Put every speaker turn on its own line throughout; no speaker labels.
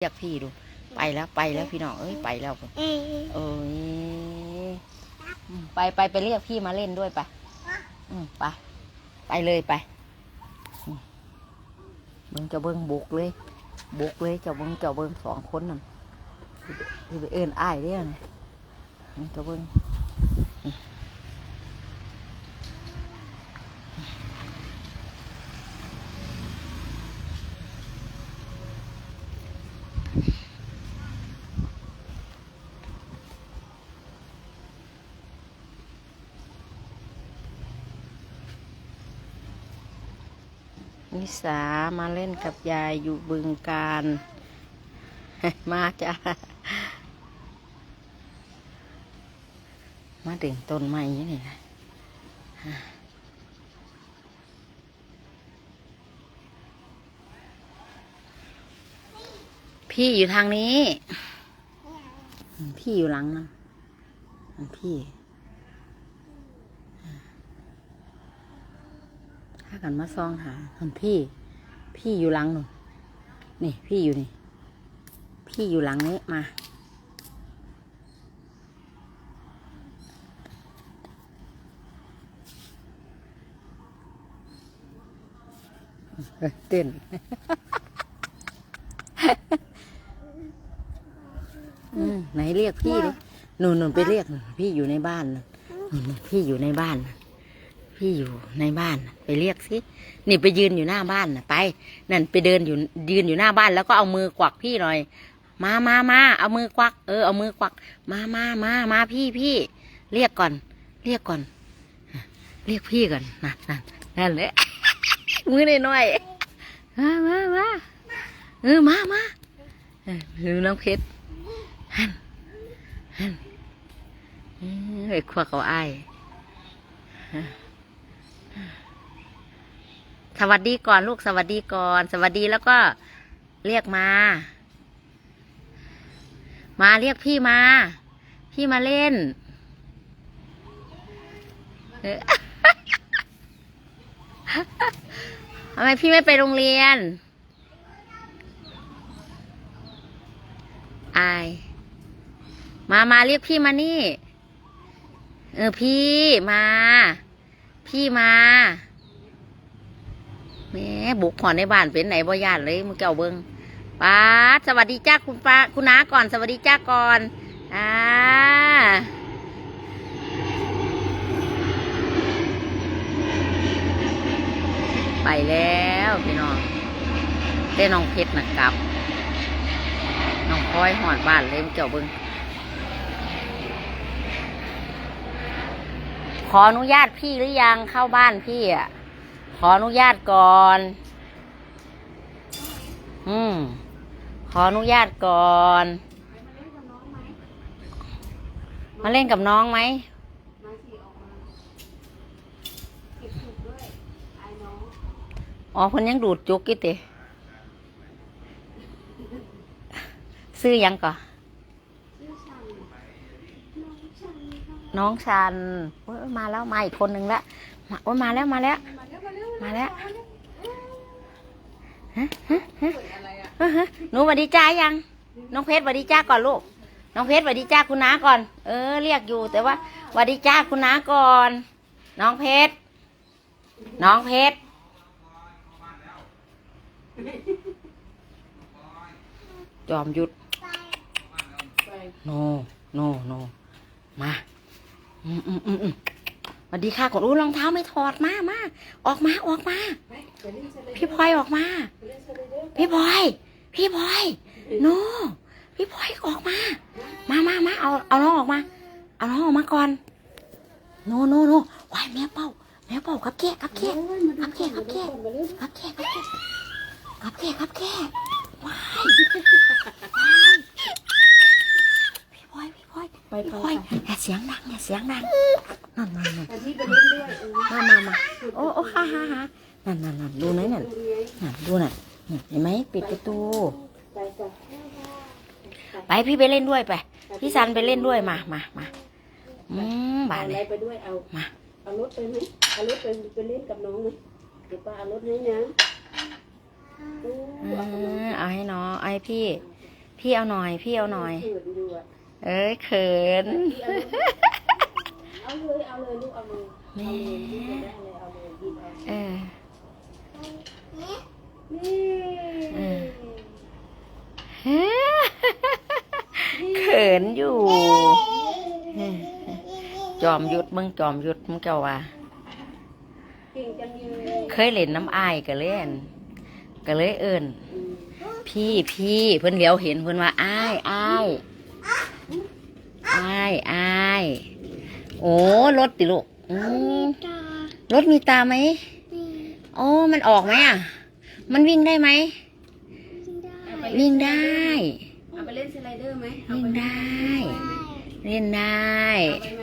เรียกพี่ดู ไปแล้วไปแล้วพี่น้องเอ้ยไปแล้วเอ้ยอืมไปไปไปเรียกพี่มาเล่นด้วยไปอืมไปไปเลยไปอืมเบิ้งเจะเบิ้งบุกเลยบุกเลยเจะเบิ้งเจะเบิ้งสองคนนั่นคือไปเอินอ้ายเด้อนะอืมเจะเบิ้ง นิสามาเล่นกับยายอยู่บึงการ มาจ้ามาถึงต้นไม้นี่นี่นะพี่อยู่ทางนี้ พี่อยู่หลังนะพี่ ถ้า กันมาซองหาคนพี่ พี่อยู่หลังหนูนี่พี่อยู่นี่ พี่อยู่หลังนี้มา เต้นอืมไหนเรียกพี่ดิหนูหนูไปเรียกหนูพี่อยู่ในบ้านน่ะหนูพี่อยู่ในบ้านนะ พี่อยู่ในบ้านไปเรียกสินี่ไปยืนอยู่หน้าบ้านน่ะไป นั่นไปเดินอยู่ยืนอยู่หน้าบ้านแล้วก็เอามือกวักพี่หน่อย มามามาเอามือกวัก เออเอามือกวัก มามามามาพี่พี่เรียกก่อน เรียกก่อน เรียกพี่ก่อนนั่นนั่นนั่นเลยมือหน่อยมามามาเออมามาเออน้องเพชรฮันฮันเออไปควักเอาไอ้ สวัสดีก่อนลูกสวัสดีก่อน สวัสดีแล้วก็เรียกมา มาเรียกพี่มา พี่มาเล่นเออทำไมพี่ไม่ไปโรงเรียน อาย มามาเรียกพี่มานี่ เออพี่มา พี่มา บุกขอนในบ้านเป็นไหนบ่ญาติเลยมึงเก่าเบิงป้าสวัสดีจ้าคุณป้าคุณน้าก่อนสวัสดีจ้าก่อนอ่าไปแล้วพี่น้องเต้น้องเพชรนะกลับน้องพลอยหอดบ้านเลยมึงเจ้าเบิงขออนุญาตพี่หรือยังเข้าบ้านพี่อะ ขออนุญาตก่อน อืม ขออนุญาตก่อน มาเล่นกับน้องไหม อ๋อคนยังดูดจุกกี่เตะซื้อยังก่อนน้องชันโอ้ยมาแล้วมาอีกคนหนึ่งละมาโอ้ยมาแล้วมาแล้ว มาแล้วฮะฮะฮะฮะฮะหนูสวัสดีจ้ายัง น้องเพชรสวัสดีจ้าก่อนลูก น้องเพชรสวัสดีจ้าคุณน้าก่อน เออ เรียกอยู่แต่ว่าสวัสดีจ้าคุณน้าก่อน น้องเพชร น้องเพชรจอมยุดโน โน โน มา อืมอืมอืมอืม สวัสดีค่ะก่อนอู้รองเท้าไม่ถอดมามาออกมาออกมา พี่พลอยออกมา พี่พลอย พี่พลอยโนพี่พลอยออกมา มามามาเอาเอาน้องออกมา เอาน้องออกมาก่อน โนโนโนวายแมวเป่าแมวเป่ากับแก่กับแก่กับแก่กับแก่กับแก่กับแก่กับแก่กับแก่ว้ายว้ายพี่พลอยพี่พลอย
ไป
พี่
ไป
พลอยอย่าเสียงดังอย่าเสียงดัง นั่นนั่นนั่น
แต่ที่ไปเล่นด้วยเออ
มามามาโอ้โอ้ฮ่าฮ่าฮ่านั่นนั่นนั่นดูไหนนั่น
ดูไง
นั่นดูนั่นนี่เห็นไหมปิดประตู
ไปจ้ะ
ไปพี่ไปเล่นด้วยไป พี่ซันไปเล่นด้วยมามามาอืมบา
เอา
ด
อะไร
เลย
ไปด้วยเอา
มา
เอารถไปไหมเอารถไปไปเล่นกับน้องไหมเดี๋ยวป้าเอารถให้นะโอ้
อื
เอาขนม
มเอาให้น้องเอาให้พี่ พี่เอาหน่อย พี่เอาหน่อย
เขินอยู่อะ
เอ้ยเขิน
พี่ เอาเลยเอาเลยเอาเลยลูกเอาเลยเอาเลยลูกจะได้เลยเอาเลยหยิบเอา
เออ
นี่
เออเขินอยู่ จอมยุดมึงจอมยุดมึงเจ้าว่า
เก่งจังเลย
เคยเล่นน้ำอายก็เล่นก็เลยเอิญ
อืม
พี่พี่เพิ่นเหลียวเห็นเพิ่นว่าอ้ายอ้ายอ้ายอ้าย โอ้รถติลูกอืมรถมีตาไหมโอ้มันออกไหมอะ มันวิ่งได้ไหม
เอาไป
วิ่งได้
เอาไปเล่นสไลเดอร์ไหมเอา
วิ่ง
ไป
ได้ เล่นได้
เอาไปไหม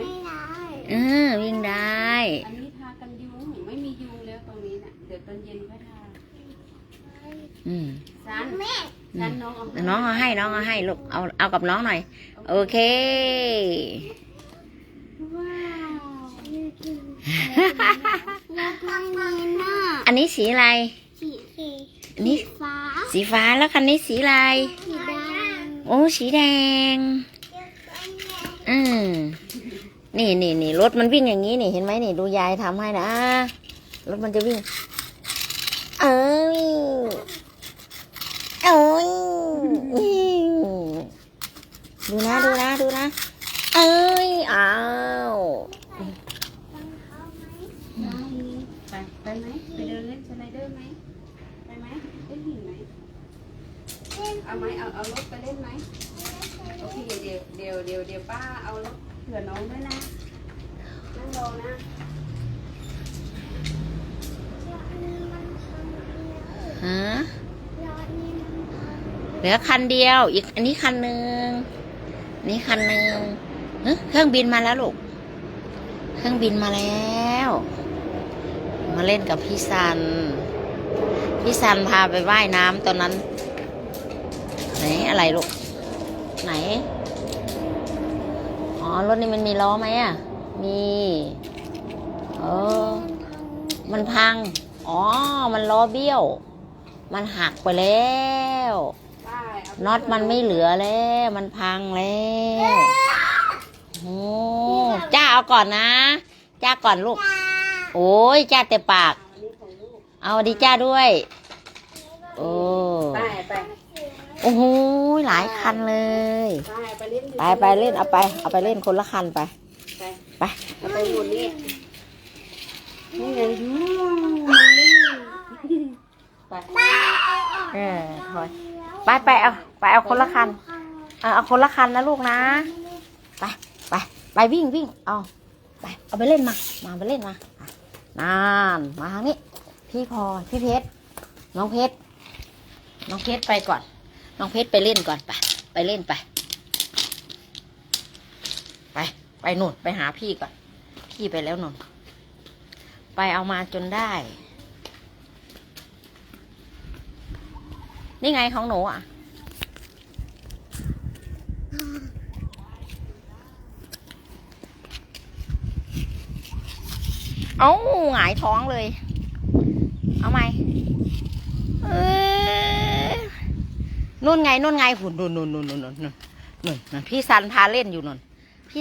เออวิ่งได้
อันนี้ทากันยุงไม่มียุงแล้วตรงนี้น่ะ เดี๋ยวตอนเย็นค่อยทา
อืม
ซันซันน้องเอา
น้องเอาให้ น้องเอาให้ลูก เอา เอากับน้องหน่อย โอเค
ว้าว
อันนี้สีอะไร
สี
อันนี้
ฟ้า
สีฟ้าแล้วคันนี้สีอะไร
สีแดง
โอ้สีแดง อืมนี่นี่นี่รถมันวิ่งอย่างนี้นี่เห็นไหมนี่ดูยายทำให้นะรถมันจะวิ่ง เอ้ยเอ้ยดูนะดูนะดูนะ เอ้ยอ้าว
ไปไปไหมไปเดินเล่นสไลเดอร์ไหมไปไหมเล่นหินไหมเอาไหมเอาเอารถไปเล่นไหมโอเคเดี๋ยวเดี๋ยวเดี๋ยวเดี๋ยวป้าเอารถเผื่อน้องด้วยนะนั่งรอนะ
ฮะเหลือคันเดียว อีกอันนี้คันหนึ่งนนี้คันหนึ่งเฮ้ยเครื่องบินมาแล้วลูก เครื่องบินมาแล้ว มาเล่นกับพี่ซัน พี่ซันพาไปว่ายน้ำตอนนั้น ไหนอะไรลูก ไหน อ๋อ รถนี่มันมีล้อไหมอะ มีเออมันพัง อ๋อ มันล้อเบี้ยว มันหักไปแล้วน็อตมันไม่เหลือแล้ว มันพังแล้วโอ้จ้าเอาก่อนนะ จ้าก่อนลูก โอ้ยจ้าแต่ปาก
อันนี้ของลูก
เอาดีจ้าด้วย โอ้
ไปไป
โอ้โหหลายคันเลย
ไปไปเล่นอยู่
ไปไปเล่นเอาไป เอาไปเล่นคนละคันไป
ไป
ไป
เอาไปหมดนี่นี่ไงดูมันเล่นไป
เออถอยไปไปเอาไปเอาคนละคันเอาเอาคนละคันนะลูกนะ ไปไปไปวิ่งวิ่งเอาไปเอาไปเล่นมา มาไปเล่นมาอะ นานมาทางนี้ พี่พอพี่เพชรน้องเพชรน้องเพชรไปก่อน น้องเพชรไปเล่นก่อนไปไปเล่นไป ไปไปนู่นไปหาพี่ก่อน พี่ไปแล้วนู่นไปเอามาจนได้ นี่ไงของหนูอะ เอาหงายท้องเลย เอาไหมเออนู่นไงนู่นไงหุ่นนุ่นนุ่นนู่นนู่นนู่นนู่นนู่นพี่ซันพาเล่นอยู่นู่น